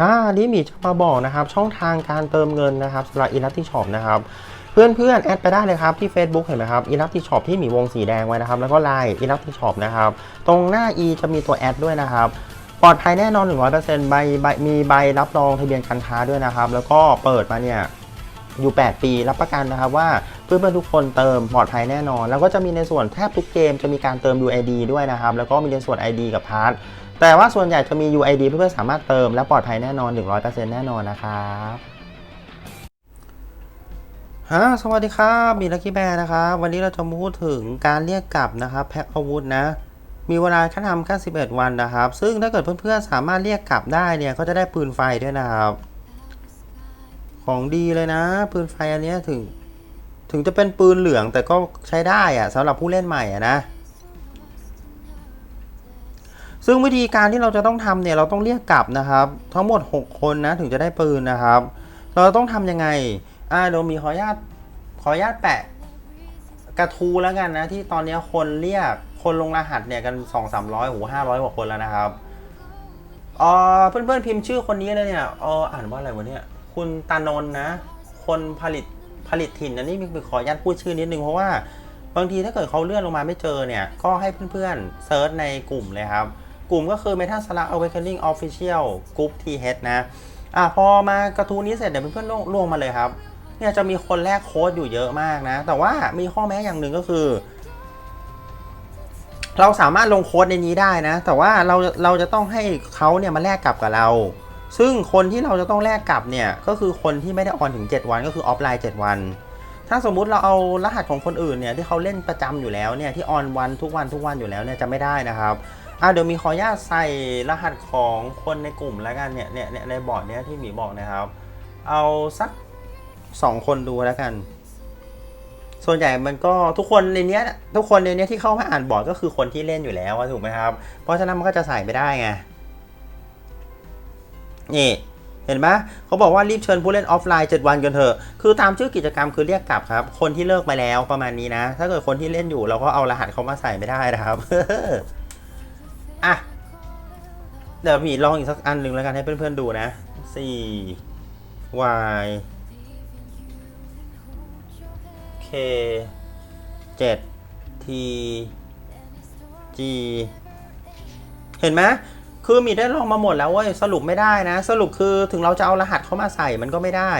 อ่านี่มีจะมาบอกนะครับช่องทางการเติมเงินนะครับสำหรับอิลัติชอปนะครับเพื่อนเพื่อนๆแอดไปได้เลยครับที่ Facebook เห็นไหมครับอิลัติชอปที่มีวงสีแดงไว้นะครับแล้วก็ไลน์อิลัติชอปนะครับตรงหน้า e จะมีตัวแอดด้วยนะครับปลอดภัยแน่นอน 100%ใบใบมีใบรับรองทะเบียนการค้าด้วยนะครับ แล้วก็เปิดมาเนี่ยอยู่ 8 ปีรับประกันนะครับว่าเพื่อนๆทุกคนเติมปลอดภัยแน่นอน แล้วก็จะมีในส่วนแทบทุกเกมจะมีการเติม UID ด้วยนะครับ แล้วก็มีในส่วน ID กับพาร์ท แต่ว่าส่วนใหญ่จะมี UID เพื่อนๆสามารถเติมและปลอดภัยแน่นอน 100%แน่นอนนะครับฮะสวัสดีครับมีลักกี้แบร์นะครับ วันนี้เราจะมาพูดถึงการเรียกกลับนะครับแพ็คอาวุธนะ มีเวลาแค่ทำแค่11 วันนะครับ ซึ่งถ้าเกิดเพื่อนๆสามารถเรียกกลับได้เนี่ยก็จะได้ปืนไฟด้วยนะครับ ของดีเลยนะ ปืนไฟอันนี้ถึง ถึงจะเป็นปืนเหลืองแต่ก็ใช้ได้อะสำหรับผู้เล่นใหม่อะนะ ซึ่งวิธีการที่เราจะต้องทำเนี่ยเราต้องเรียกกลับนะครับ ทั้งหมด 6 คนนะถึงจะได้ปืนนะครับ เราต้องทำยังไงอ่าเดี๋ยวมีขออนุญาตขออนุญาตแปะกระทูแล้วกันนะที่ตอนนี้คนเรียกคนลงรหัสเนี่ยกัน2 3 0 0โอ้โห500กว่าคนแล้วนะครับเออเพื่อนๆพิมพ์ชื่อคนนี้เลยเนี่ยเอออ่านว่าอะไรวะเนี่ยคุณตานนนะ คนผลิตผลิตถิ่นอันนี้มีขออนุญาตพูดชื่อนิดนึงเพราะว่าบางทีถ้าเกิดเขาเลื่อนลงมาไม่เจอเนี่ย ก็ให้เพื่อนๆเซิร์ชในกลุ่มเลยครับ กลุ่มก็คือ Meta Slug Awakening Official Group TH นะอะพอมากระทู้นี้เสร็จเดี๋ยวเพื่อนๆล่วงมาเลยครับเนี่ยจะมีคนแลกโค้ดอยู่เยอะมากนะ แต่ว่ามีข้อแม้อย่างหนึ่งก็คือ เราสามารถลงโค้ดในนี้ได้นะ แต่ว่าเราเราจะต้องให้เขาเนี่ยมาแลกกลับกับเรา ซึ่งคนที่เราจะต้องแลกกลับเนี่ยก็คือคนที่ไม่ได้ออนถึง 7 วันก็คือออฟไลน์ 7 วัน ถ้าสมมุติเราเอารหัสของคนอื่นเนี่ยที่เขาเล่นประจำอยู่แล้วเนี่ยที่ออนวันทุกวันทุกวันอยู่แล้วเนี่ยจะไม่ได้นะครับอะเดี๋ยวมีขออนุญาตใส่รหัสของคนในกลุ่มแล้วกันเนี่ยเนี่ยในบอร์ดเนี่ยที่หมีบอกนะครับ เอาสัก 2 คนดูแล้วกัน ส่วนใหญ่มันก็ทุกคนในเนี้ยทุกคนในเนี้ยที่เข้ามาอ่านบอร์ดก็คือคนที่เล่นอยู่แล้วถูกไหมครับ เพราะฉะนั้นมันก็จะใส่ไม่ได้ไงนี่ เห็นไหมเขาบอกว่ารีบเชิญผู้เล่นออฟไลน์ 7 วันกันเถอะ คือตามชื่อกิจกรรมคือเรียกกลับครับ คนที่เลิกไปแล้วประมาณนี้นะ ถ้าเกิดคนที่เล่นอยู่เราก็เอารหัสเขามาใส่ไม่ได้นะครับอะเดี๋ยวมีลองอีกสักอันหนึ่งแล้วกันให้เพื่อนๆดูนะ4 y k 7 t g เห็นไหม คือมีได้ลองมาหมดแล้วเว้ยสรุปไม่ได้นะ สรุปคือถึงเราจะเอารหัสเข้ามาใส่มันก็ไม่ได้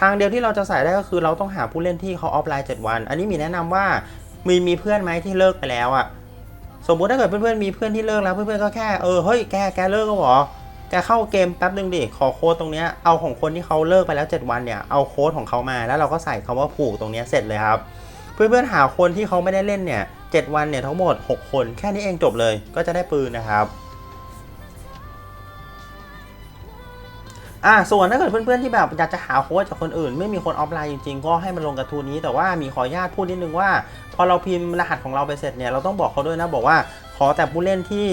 ทางเดียวที่เราจะใส่ได้ก็คือเราต้องหาผู้เล่นที่เขาออฟไลน์ 7 วัน อันนี้มีแนะนำว่ามีมีเพื่อนไหมที่เลิกไปแล้วอะสมมุติถ้าเกิดเพื่อนๆมีเพื่อนที่เลิกแล้วเพื่อนๆก็แค่เออเฮ้ยแกแกเลิกก็หรอแกเข้าเกมแป๊บนึงดิขอโค้ดตรงเนี้ยเอาของคนที่เขาเลิกไปแล้ว 7 วันเนี่ยเอาโค้ดของเขามาแล้วเราก็ใส่คำว่าผูกตรงเนี้ยเสร็จเลยครับเพื่อนๆหาคนที่เขาไม่ได้เล่นเนี่ย7วันเนี่ยทั้งหมด 6 คนแค่นี้เองจบเลยก็จะได้ปืนนะครับ อ่าส่วนถ้าเกิดเพื่อนๆที่แบบอยากจะหาโค้ชจากคนอื่น ไม่มีคนออฟไลน์จริงๆ ก็ให้มันลงกระทูนี้ แต่ว่ามีขออนุญาตพูดนิดนึงว่า พอเราพิมพ์รหัสของเราไปเสร็จเนี่ยเราต้องบอกเขาด้วยนะบอกว่าขอแต่ผู้เล่นที่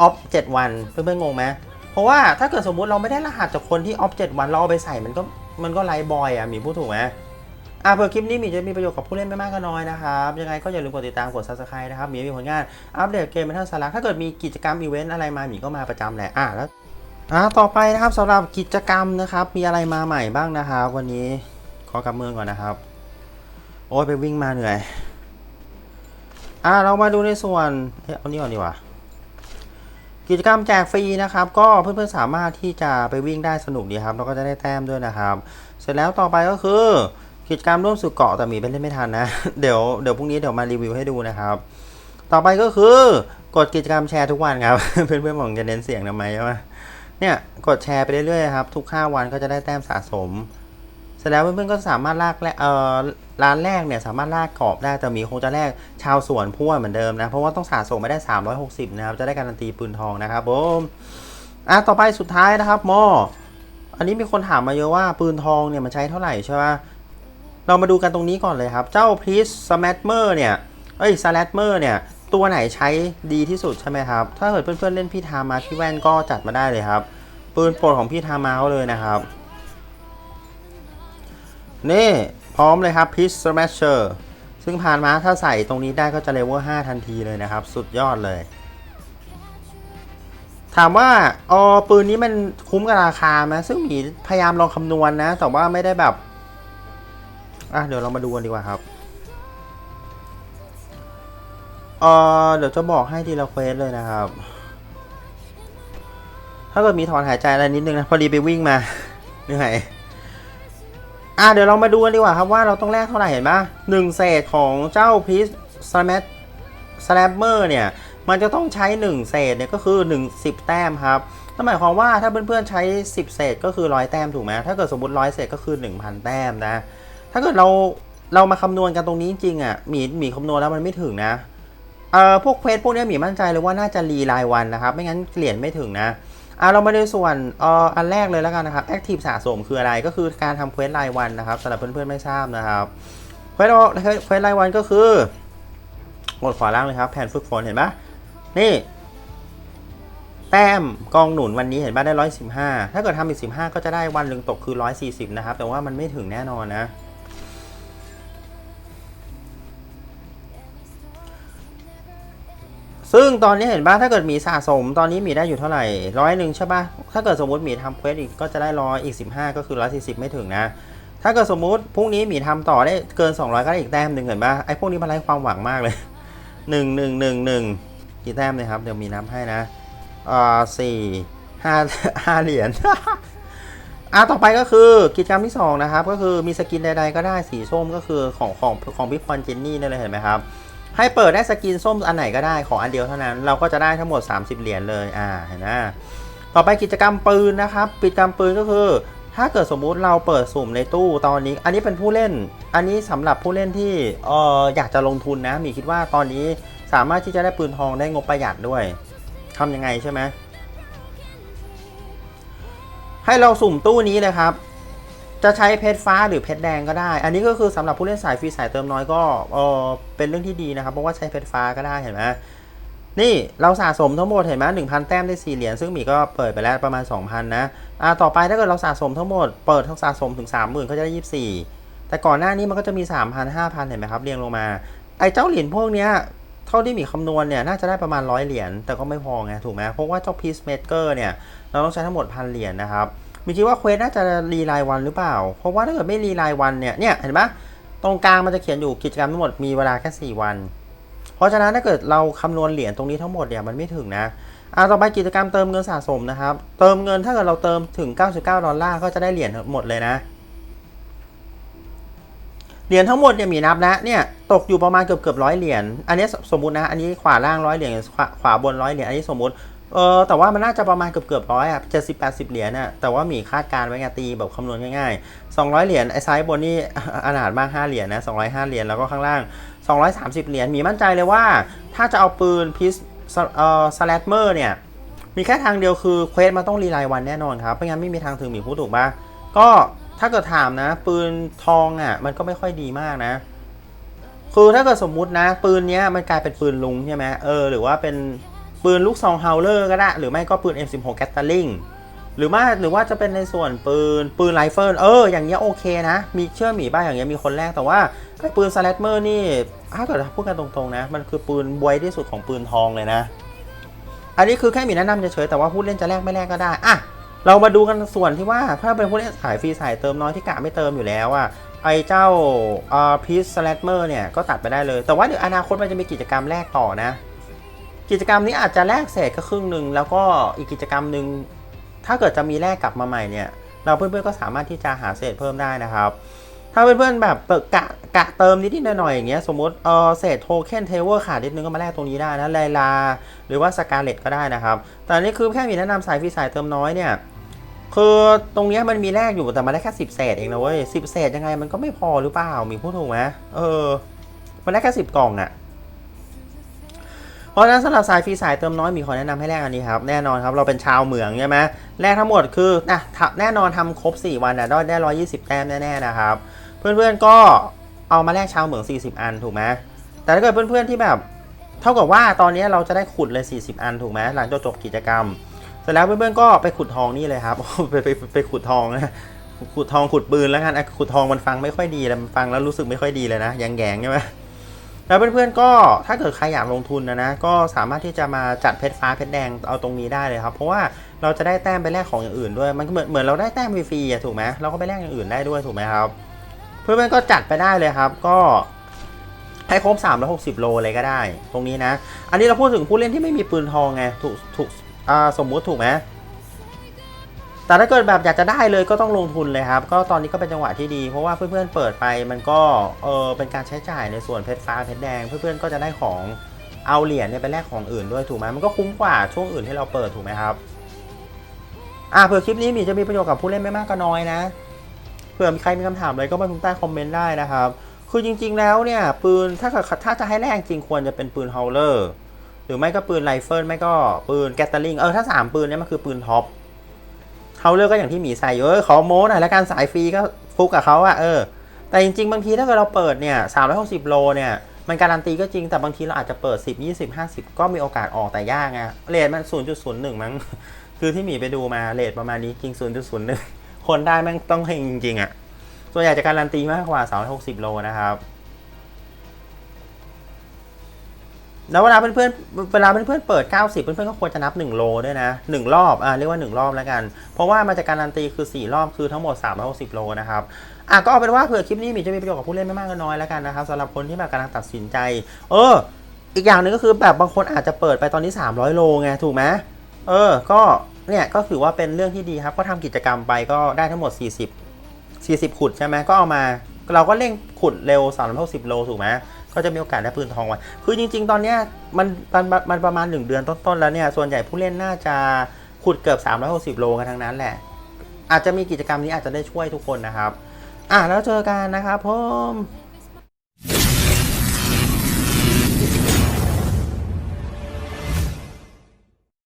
ออฟ7วันเพื่อนๆงงไหมเพราะว่าถ้าเกิดสมมุติเราไม่ได้รหัสจากคนที่ออฟ7วันเราเอาไปใส่มันก็มันก็ไลบอยอะมีพูดถูกไหมอ่าเผื่อคลิปนี้มีจะมีประโยชน์กับผู้เล่นไม่มากก็น้อยนะครับ ยังไงก็อย่าลืมกดติดตามกด subscribe นะครับ มีมีผลงานอัปเดตเกมเป็นท่าสาระถ้าเกิดมีกิจกรรมอีเวนต์อะไรมาหมีก็มาประจำแหละอ่าแล้ว อ่าต่อไปนะครับสำหรับกิจกรรมนะครับ มีอะไรมาใหม่บ้างนะครับ วันนี้ขอกลับเมืองก่อนนะครับ โอ้ยไปวิ่งมาเหนื่อย อ่าเรามาดูในส่วนเอ๊ะเอานี่ก่อนดีกว่ากิจกรรมแจกฟรีนะครับ ก็เพื่อนๆสามารถที่จะไปวิ่งได้สนุกดีครับแล้วก็จะได้แต้มด้วยนะครับ เสร็จแล้วต่อไปก็คือ กิจกรรมร่วมสู่เกาะแต่หมีไปเล่นไม่ทันนะ เดี๋ยวเดี๋ยวพรุ่งนี้เดี๋ยวมารีวิวให้ดูนะครับ ต่อไปก็คือกดกิจกรรมแชร์ทุกวันครับ เพื่อนๆบอกจะเน้นเสียงทำไมใช่ไหม เนี่ยกดแชร์ไปเรื่อยๆครับ ทุก 5 วันก็จะได้แต้มสะสมเสร็จแล้วเพื่อนๆก็สามารถลากแลกเอ่อร้านแรกเนี่ยสามารถลากกรอบได้แต่มีคงจะแลกชาวสวนพั่วเหมือนเดิมนะเพราะว่าต้องสะสมไม่ได้ 360 นะครับ จะได้การันตีปืนทองนะครับผมอะต่อไปสุดท้ายนะครับมออันนี้มีคนถามมาเยอะว่าปืนทองเนี่ยมันใช้เท่าไหร่ใช่ไหมเรามาดูกันตรงนี้ก่อนเลยครับ เจ้าพีซสแมทเมอร์เนี่ยเอ้ยสแลตเมอร์เนี่ย ตัวไหนใช้ดีที่สุดใช่ไหมครับ ถ้าเกิดเพื่อนๆเล่นพี่ทามาพี่แว่นก็จัดมาได้เลยครับ ปืนโปรดของพี่ทามาเขาเลยนะครับ นี่พร้อมเลยครับ p i s s m a s h e r ซึ่งผ่านมาถ้าใส่ตรงนี้ได้ก็จะเลเวล5ทันทีเลยนะครับ สุดยอดเลย ถามว่าเออปืนนี้มันคุ้มกับราคาไหมซึ่งมีพยายามลองคำนวณนะแต่ว่าไม่ได้แบบ อะเดี๋ยวเรามาดูกันดีกว่าครับ เออเดี๋ยวจะบอกให้ทีละเควสเลยนะครับ ถ้าเกิดมีถอนหายใจอะไรนิดนึงนะ พอดีไปวิ่งมาเหนื่อยอะเดี๋ยวเรามาดูกันดีกว่าครับว่าเราต้องแลกเท่าไหร่เห็นปะหนึ่งเศษของเจ้าพีซสแมทสแลมเมอร์เนี่ย มันจะต้องใช้ 1 เศษเนี่ยก็คือ 1 10 แต้มครับนั่นหมายความว่าถ้าเพื่อนๆใช้ 10 เศษก็คือ 100 แต้มถูกไหมถ้าเกิดสมมติ 100 เศษก็คือ 1,000 แต้มนะ ถ้าเกิดเราเรามาคำนวณกันตรงนี้จริงๆอะหมีหมีคำนวณแล้วมันไม่ถึงนะ เอ่อพวกเควสพวกนี้มีมั่นใจเลยว่าน่าจะรีรายวันนะครับ ไม่งั้นเหรียญไม่ถึงนะอะเรามาดูส่วนเอ่ออันแรกเลยแล้วกันนะครับ Active สะสมคืออะไรก็คือการทำเควสรายวันนะครับสำหรับเพื่อนๆไม่ทราบนะครับเควสเควสรายวันก็คือกดขวาล่างเลยครับแผ่นฝึกฝนเห็นปะนี่ แต้มกองหนุนวันนี้เห็นปะได้ร้อยสิบห้าถ้าเกิดทำอีกสิบห้าก็จะได้วันหนึ่งตกคือร้อยสี่สิบนะครับแต่ว่ามันไม่ถึงแน่นอนนะ ซึ่งตอนนี้เห็นป่ะถ้าเกิดมีสะสมตอนนี้มีได้อยู่เท่าไหร่ร้อยหนึ่งใช่ป่ะถ้าเกิดสมมติมีทำเควสอีกก็จะได้ร้อยอีกสิบห้าก็คือร้อยสี่สิบไม่ถึงนะ ถ้าเกิดสมมุติพรุ่งนี้มีทำต่อได้เกิน 200 ก็ได้อีกแต้มหนึ่งเห็นป่ะไอ้พวกนี้มันไร้ความหวังมากเลยหนึ่งหนึ่งหนึ่งหนึ่งกี่แต้มเลยครับเดี๋ยวมีนับให้นะอ่าสี่ห้าห้าเหรียญอ่าต่อไปก็คือกิจกรรมที่2นะครับก็คือมีสกินใดๆก็ได้สีส้มก็คือของของของพี่พรเจนนี่นั่นเลยเห็นไหมครับ ให้เปิดได้สกินส้มอันไหนก็ได้ขออันเดียวเท่านั้น เราก็จะได้ทั้งหมด 30 เหรียญเลย อ่า เห็นไหมต่อไปกิจกรรมปืนนะครับ กิจกรรมปืนก็คือ ถ้าเกิดสมมุติเราเปิดสุ่มในตู้ตอนนี้ อันนี้เป็นผู้เล่น อันนี้สำหรับผู้เล่นที่เอออยากจะลงทุนนะ มีคิดว่าตอนนี้สามารถที่จะได้ปืนทองได้งบประหยัดด้วยทำยังไงใช่ไหมให้เราสุ่มตู้นี้เลยครับ จะใช้เพชรฟ้าหรือเพชรแดงก็ได้ อันนี้ก็คือสำหรับผู้เล่นสายฟรีสายเติมน้อยก็เออเป็นเรื่องที่ดีนะครับ เพราะว่าใช้เพชรฟ้าก็ได้เห็นไหมนี่เราสะสมทั้งหมดเห็นไหมหนึ่งพันแต้มได้สี่เหรียญซึ่งมีก็เปิดไปแล้วประมาณ 2,000 นะอ่าต่อไปถ้าเกิดเราสะสมทั้งหมดเปิดทั้งสะสมถึง 30,000ก็จะได้ 24 แต่ก่อนหน้านี้มันก็จะมี 3,000 5,000 เห็นไหมครับเรียงลงมา ไอ้เจ้าเหรียญพวกเนี้ยเท่าที่มีคำนวณเนี่ยน่าจะได้ประมาณร้อยเหรียญแต่ก็ไม่พอไงถูกไหมเพราะว่าเจ้า Peacemaker เนี่ยเราต้องใช้ทั้งหมดพันเหรียญนะครับ มีคิดว่าเควสน่าจะรีรายวันหรือเปล่า เพราะว่าถ้าเกิดไม่รีรายวันเนี่ย เนี่ยเห็นไหมตรงกลางมันจะเขียนอยู่กิจกรรมทั้งหมดมีเวลาแค่4วัน เพราะฉะนั้นถ้าเกิดเราคำนวณเหรียญตรงนี้ทั้งหมดเนี่ยมันไม่ถึงนะอ่าต่อไปกิจกรรมเติมเงินสะสมนะครับ เติมเงินถ้าเกิดเราเติมถึง 99 ดอลลาร์ก็จะได้เหรียญหมดเลยนะ เหรียญทั้งหมดเนี่ยมีนับนะ เนี่ยตกอยู่ประมาณเกือบเกือบร้อยเหรียญ อันนี้สมมตินะ อันนี้ขวาล่างร้อยเหรียญขวาขวาบนร้อยเหรียญ อันนี้สมมติ เออแต่ว่ามันน่าจะประมาณเกือบเกือบร้อยอะเจ็ดสิบแปดสิบเหรียญน่ะแต่ว่ามีคาดการณ์ไว้ไงตีแบบคำนวณง่ายๆสองร้อยเหรียญไอ้ซ้าบนนี่อนาถมากห้าเหรียญนะสองร้อยห้าเหรียญแล้วก็ข้างล่างสองร้อยสามสิบเหรียญมีมั่นใจเลยว่า ถ้าจะเอาปืนพิสเอ่อสแลตเมอร์เนี่ยมีแค่ทางเดียวคือเควสมันต้องรีไลน์วันแน่นอนครับไม่งั้นไม่มีทางถึงหมีพูดถูกปะก็ถ้าเกิดถามนะ ปืนทองอะ มันก็ไม่ค่อยดีมากนะ คือถ้าเกิดสมมุตินะ ปืนเนี้ยมันกลายเป็นปืนลุงใช่ไหมเออหรือว่าเป็น ปืนลูกซองเฮาเลอร์ก็ได้ หรือไม่ก็ปืน M16 แกตเตอร์ลิงหรือว่าหรือว่าจะเป็นในส่วนปืนปืนไรเฟิลเอออย่างเงี้ยโอเคนะ มีเชื่อหมีบ้างอย่างเงี้ยมีคนแรกแต่ว่าปืนสแลตเมอร์นี่ถ้าเกิดพูดกันตรงๆนะ มันคือปืนบวยที่สุดของปืนทองเลยนะ อันนี้คือแค่มีแนะนำเฉยๆแต่ว่าผู้เล่นจะแลกไม่แลกก็ได้อะเรามาดูกันส่วนที่ว่าถ้าเป็นผู้เล่นสายฟรีสายเติมน้อยที่กะไม่เติมอยู่แล้วอะไอเจ้าอ่อพีซสแลตเมอร์เนี่ยก็ตัดไปได้เลย แต่ว่าเดี๋ยวอนาคตมันจะมีกิจกรรมแลกต่อนะ กิจกรรมนี้อาจจะแลกเศษก็ครึ่งหนึ่งแล้วก็อีกกิจกรรมหนึ่งถ้าเกิดจะมีแลกกลับมาใหม่เนี่ย เราเพื่อนๆก็สามารถที่จะหาเศษเพิ่มได้นะครับ ถ้าเพื่อนๆแบบกะกะเติมนิดๆหน่อยๆอย่างเงี้ยสมมติเออเศษโทเค็นเทเวอร์ขาดนิดนึงก็มาแลกตรงนี้ได้นะไลลาหรือว่าสกาเลตก็ได้นะครับ แต่นนี้คือแค่มีแนะนำสายฟรีสายเติมน้อยเนี่ยคือตรงนี้มันมีแลกอยู่แต่มันได้แค่สิบเศษเองนะเว้ยสิบเศษยังไงมันก็ไม่พอหรือเปล่ามีพูดถูกไหมเออมันได้แค่สิบกล่องอะเพ ราะฉะนั้นสำหรับสายฟรีสายเติมน้อยมีขอแนะนำให้แลกอันนี้ครับแน่นอนครับเราเป็นชาวเหมืองใช่ไหมแลกทั้งหมดคือนะแน่นอนทำครบ 4 วันนะได้ได้ร้อยยี่สิบแต้มแน่ๆนะครับ เพื่อนๆก็เอามาแลกชาวเหมือง 40 อันถูกไหมแต่ถ้าเกิดเพื่อนๆที่แบบเท่ากับว่าตอนนี้เราจะได้ขุดเลย 40 อันถูกไหมหลังจากจบกิจกรรมเสร็จแล้วเพื่อนๆก็ไปขุดทองนี่เลยครับไปไปไปขุดทองนะขุดทองขุดปืนแล้วกันอะขุดทองมันฟังไม่ค่อยดีเลยมันฟังแล้วรู้สึกไม่ค่อยดีเลยนะแยงแยงใช่ไหม แล้วเพื่อนๆก็ถ้าเกิดใครอยากลงทุนนะนะก็สามารถที่จะมาจัดเพชรฟ้าเพชรแดงเอาตรงนี้ได้เลยครับ เพราะว่าเราจะได้แต้มไปแลกของอย่างอื่นด้วย มันก็เหมือนเหมือนเราได้แต้มฟรีๆอะถูกไหมเราก็ไปแลกอย่างอื่นได้ด้วยถูกไหมครับ เพื่อนๆก็จัดไปได้เลยครับ ก็ให้ครบ360 โลเลยก็ได้ ตรงนี้นะ อันนี้เราพูดถึงผู้เล่นที่ไม่มีปืนทองไงถูกถูกสมมุติถูกไหม แต่ถ้าเกิดแบบอยากจะได้เลยก็ต้องลงทุนเลยครับ ก็ตอนนี้ก็เป็นจังหวะที่ดี เพราะว่าเพื่อนๆเปิดไปมันก็เออเป็นการใช้จ่ายในส่วนเพชรฟ้าเพชรแดง เพื่อนๆก็จะได้ของเอาเหรียญเนี่ยไปแลกของอื่นด้วยถูกไหมมันก็คุ้มกว่าช่วงอื่นที่เราเปิดถูกไหมครับอ่าเผื่อคลิปนี้มีจะมีประโยชน์กับผู้เล่นไม่มากก็น้อยนะเผื่อมีใครมีคำถามอะไรก็มาใต้คอมเมนต์ได้นะครับคือจริง ๆ แล้วเนี่ยปืนถ้าเกิดถ้าจะให้แรงจริงควรจะเป็นปืนฮอลเลอร์หรือไม่ก็ปืนไรเฟิลไม่ก็ปืนแกตเตอร์ลิงเออถ้าสามปืนเนี่ยมันคือปืนท็อป ฮอลเลอร์ก็อย่างที่หมีใส่อยู่เออขอโม้หน่อยแล้วการสายฟรีก็ฟุกกับเขาอะเออ แต่จริง ๆ บางทีถ้าเกิดเราเปิดเนี่ย360โลเนี่ยมันการันตีก็จริงแต่บางทีเราอาจจะเปิด 10 20 50 ก็มีโอกาสออกแต่ยากไงเรทมัน 0.01 มั้ง คือที่หมีไปดูมาเรทประมาณนี้จริง 0.01 คนได้แม่งต้องเฮงจริงๆอะส่วนใหญ่จะการันตีมากกว่า 360 โลนะครับ แล้วเวลาเพื่อนๆเวลาเพื่อนๆเปิด 90 เพื่อนๆก็ควรจะนับ 1 โลด้วยนะ 1 รอบอ่าเรียกว่า 1 รอบแล้วกัน เพราะว่ามันจะการันตีคือ 4 รอบคือทั้งหมด 360 โลนะครับอะก็เอาเป็นว่าเผื่อคลิปนี้มีจะมีประโยชน์กับผู้เล่นไม่มากก็น้อยแล้วกันนะครับสำหรับคนที่แบบกำลังตัดสินใจ เออ อีกอย่างหนึ่งก็คือแบบบางคนอาจจะเปิดไปตอนนี้ 300 โลไงถูกไหมเออ ก็เนี่ยก็ถือว่าเป็นเรื่องที่ดีครับก็ทำกิจกรรมไปก็ได้ทั้งหมด 40 40 ขุดใช่ไหมก็เอามาเราก็เร่งขุดเร็ว360โลถูกไหม ก็จะมีโอกาสได้ปืนทองไว้ คือจริง ๆ ตอนเนี้ยมันมันมันมันประมาณ 1 เดือนต้นๆแล้วเนี่ย ส่วนใหญ่ผู้เล่นน่าจะขุดเกือบ 360 โลกันทั้งนั้นแหละ อาจจะมีกิจกรรมนี้อาจจะได้ช่วยทุกคนนะครับ อะแล้วเจอกันนะครับผม